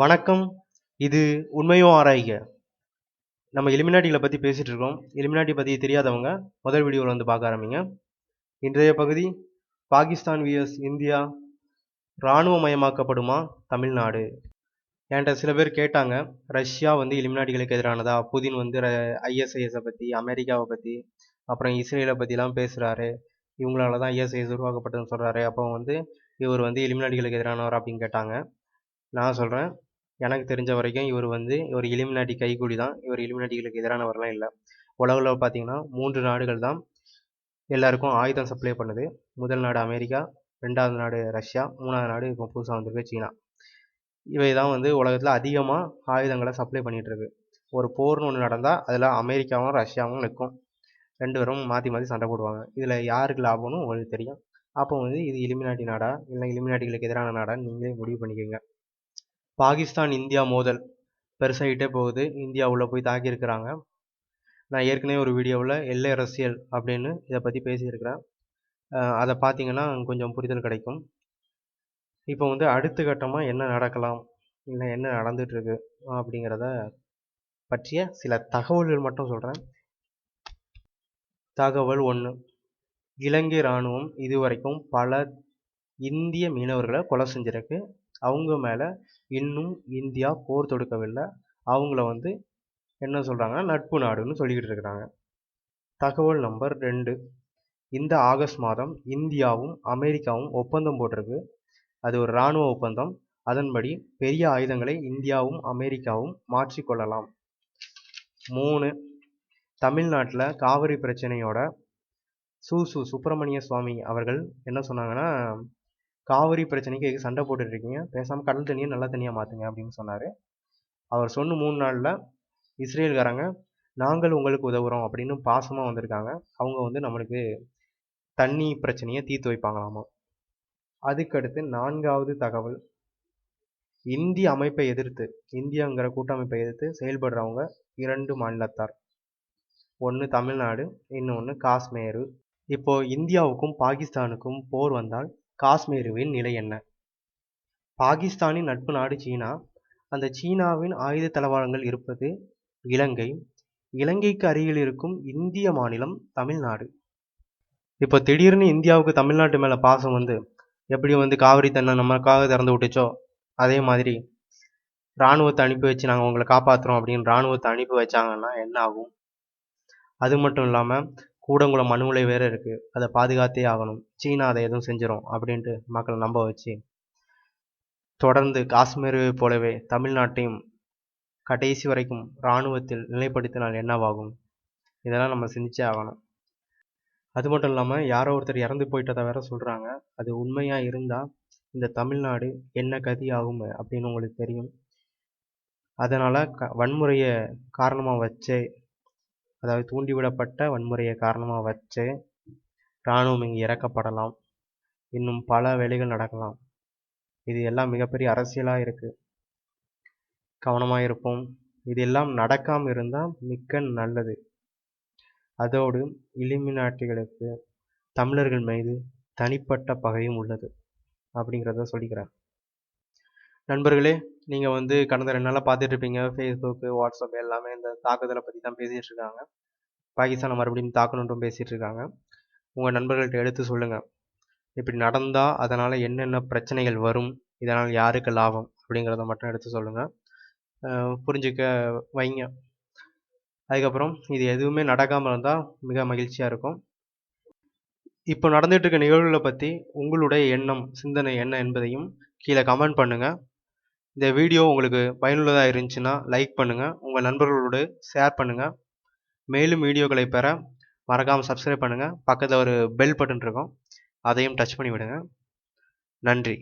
வணக்கம். இது உண்மையோ ஆராய்க. நம்ம எலிமினாட்டிகளை பற்றி பேசிகிட்டு இருக்கோம். எலிமினாட்டி பற்றி தெரியாதவங்க முதல் வீடியோவில் வந்து பார்க்க ஆரம்பிங்க. இன்றைய பகுதி பாகிஸ்தான் விஎஸ் இந்தியா இராணுவமயமாக்கப்படுமா தமிழ்நாடு? என்கிட்ட சில பேர் கேட்டாங்க ரஷ்யா வந்து எலிமினாட்டிகளுக்கு எதிரானதா? புதின் வந்து ஐஎஸ்ஐஎஸை பற்றி அமெரிக்காவை பற்றி அப்புறம் இஸ்ரேலை பற்றிலாம் பேசுகிறாரு இவங்களால தான் ஐஎஸ்ஐஎஸ் உருவாக்கப்பட்டதுன்னு சொல்கிறாரு அப்போ வந்து இவர் வந்து எலிமினாட்டிகளுக்கு எதிரானவர் அப்படின்னு கேட்டாங்க. நான் சொல்கிறேன் எனக்கு தெரிஞ்ச வரைக்கும் இவர் வந்து ஒரு எலிமினாட்டி கைக்கூலி தான். இவர் இலிமினாட்டிகளுக்கு எதிரானவரெலாம் இல்லை. உலகில் பார்த்தீங்கன்னா மூன்று நாடுகள் தான் எல்லாருக்கும் ஆயுதம் சப்ளை பண்ணுது. முதல் நாடு அமெரிக்கா ரெண்டாவது நாடு ரஷ்யா மூணாவது நாடு இப்போ புதுசாக வந்திருக்கு சீனா. இவை தான் வந்து உலகத்தில் அதிகமாக ஆயுதங்களை சப்ளை பண்ணிகிட்ருக்கு ஒரு போர்னு ஒன்று நடந்தால் அதில் அமெரிக்காவும் ரஷ்யாவும் நிற்கும் ரெண்டு பேரும் மாற்றி மாற்றி சண்டை போடுவாங்க. இதில் யாருக்கு லாபம்னு உங்களுக்கு தெரியும். அப்போ வந்து இது இலிமினாட்டி நாடா? இல்லை இலிமினாட்டிகளுக்கு எதிரான நாடான்னு நீங்களே முடிவு பண்ணிக்கோங்க. பாகிஸ்தான் இந்தியா மோதல் பெருசாகிட்டே போகுது. இந்தியா உள்ளே போய் தாக்கியிருக்கிறாங்க. நான் ஏற்கனவே ஒரு வீடியோவில் எல்லை அரசியல் அப்படின்னு இதை பற்றி பேசியிருக்கிறேன். அதை பார்த்தீங்கன்னா கொஞ்சம் புரிதல் கிடைக்கும். இப்போ வந்து அடுத்த கட்டமாக என்ன நடக்கலாம்? இல்லை என்ன நடந்துகிட்ருக்கு அப்படிங்கிறத பற்றிய சில தகவல்கள் மட்டும் சொல்கிறேன் தகவல் ஒன்று இலங்கை இராணுவம் இதுவரைக்கும் பல இந்திய மீனவர்களை கொலை செஞ்சிருக்கு. அவங்க மேலே இன்னும் இந்தியா போர் தொடுக்கவில்லை. அவங்கள வந்து என்ன சொல்கிறாங்கன்னா நட்பு நாடுன்னு சொல்லிக்கிட்டு இருக்கிறாங்க. தகவல் நம்பர் ரெண்டு. இந்த ஆகஸ்ட் மாதம் இந்தியாவும் அமெரிக்காவும் ஒப்பந்தம் போட்டிருக்கு. அது ஒரு இராணுவ ஒப்பந்தம். அதன்படி பெரிய ஆயுதங்களை இந்தியாவும் அமெரிக்காவும் மாற்றிக்கொள்ளலாம். மூணு. தமிழ்நாட்டில் காவிரி பிரச்சனையோட சு. சு. சுப்பிரமணிய சுவாமி அவர்கள் என்ன சொன்னாங்கன்னா காவிரி பிரச்சனைக்கு எதுக்கு சண்டை போட்டுட்ருக்கீங்க? பேசாமல் கடல் தண்ணியை நல்ல தண்ணியாக மாற்றுங்க அப்படின்னு சொன்னார். அவர் சொன்ன மூணு நாளில் இஸ்ரேல்காரங்க நாங்கள் உங்களுக்கு உதவுறோம் அப்படின்னு பாசமாக வந்திருக்காங்க. அவங்க வந்து நம்மளுக்கு தண்ணி பிரச்சனையை தீர்த்து வைப்பாங்களாமா? அதுக்கடுத்து நான்காவது தகவல். இந்திய அமைப்பை எதிர்த்து இந்தியாங்கிற கூட்டமைப்பை எதிர்த்து செயல்படுறவங்க இரண்டு மாநிலத்தார். ஒன்று தமிழ்நாடு இன்னொன்று காஷ்மீர். இப்போது இந்தியாவுக்கும் பாகிஸ்தானுக்கும் போர் வந்தால் காஷ்மீருவின் நிலை என்ன? பாகிஸ்தானின் நட்பு நாடு சீனா. அந்த சீனாவின் ஆயுத தளவாடங்கள் இருப்பது இலங்கை. இலங்கைக்கு அருகில் இருக்கும் இந்திய மாநிலம் தமிழ்நாடு. இப்போ திடீர்னு இந்தியாவுக்கு தமிழ்நாட்டு மேலே பாசம் வந்து எப்படி வந்து காவிரி தன்னை நமக்காக திறந்து விட்டுச்சோ? அதே மாதிரி இராணுவத்தை அனுப்பி வச்சு நாங்கள் உங்களை காப்பாற்றுறோம் அப்படின்னு இராணுவத்தை அனுப்பி வச்சாங்கன்னா என்ன ஆகும்? அது மட்டும் இல்லாமல் கூடங்குளம் மண்ணுலை வேறு இருக்குது அதை பாதுகாத்தே ஆகணும். சீனா அதை எதுவும் செஞ்சிடும் அப்படின்ட்டு மக்களை நம்ப வச்சு. தொடர்ந்து காஷ்மீர் போலவே தமிழ்நாட்டையும் கடைசி வரைக்கும் இராணுவத்தில் நிலைப்படுத்தினால் என்னவாகும்? இதெல்லாம் நம்ம சிந்திச்சே ஆகணும். அது மட்டும் இல்லாமல் யாரோ ஒருத்தர் இறந்து போயிட்டதை வேற சொல்கிறாங்க அது உண்மையாக இருந்தால் இந்த தமிழ்நாடு என்ன கதி ஆகும் அப்படின்னு உங்களுக்கு தெரியும். அதனால் க வன்முறையை காரணமாக வச்சே அதாவது தூண்டிவிடப்பட்ட வன்முறையை காரணமாக வச்சு இராணுவம் இங்கு இறக்கப்படலாம். இன்னும் பல வேலைகள் நடக்கலாம். இது எல்லாம் மிகப்பெரிய அரசியலாக இருக்குது கவனமாக இருப்போம். இது எல்லாம் நடக்காமல் இருந்தால் மிக்க நல்லது. அதோடு இலிமினாட்டிகளுக்கு தமிழர்கள் மீது தனிப்பட்ட பகையும் உள்ளது. அப்படிங்கிறத சொல்லிக்கிறேன். நண்பர்களே நீங்கள் வந்து கடந்த ரெண்டு நாளாக பார்த்துட்டு இருப்பீங்க ஃபேஸ்புக்கு வாட்ஸ்அப் எல்லாமே இந்த தாக்குதலை பற்றி தான் பேசிகிட்டு இருக்காங்க பாகிஸ்தானை மறுபடியும் தாக்கணுன்ட்டும் பேசிகிட்டு இருக்காங்க உங்கள் நண்பர்கள்ட்ட எடுத்து சொல்லுங்கள் இப்படி நடந்தால் அதனால் என்னென்ன பிரச்சனைகள் வரும்? இதனால் யாருக்கு லாபம்? அப்படிங்கிறத மட்டும் எடுத்து சொல்லுங்கள் புரிஞ்சுக்க வைங்க. அதுக்கப்புறம் இது எதுவுமே நடக்காமல் இருந்தால் மிக மகிழ்ச்சியாக இருக்கும். இப்போ நடந்துகிட்டு இருக்க நிகழ்வுகளை பற்றி உங்களுடைய எண்ணம் சிந்தனை என்ன என்பதையும் கீழே கமெண்ட் பண்ணுங்கள் இந்த வீடியோ உங்களுக்கு பயனுள்ளதாக இருந்துச்சுன்னா லைக் பண்ணுங்கள் உங்கள் நண்பர்களோடு ஷேர் பண்ணுங்கள் மேலும் வீடியோக்களை பெற மறக்காமல் சப்ஸ்கிரைப் பண்ணுங்கள் பக்கத்தில் ஒரு பெல் பட்டன் இருக்கும். அதையும் டச் பண்ணி விடுங்க நன்றி.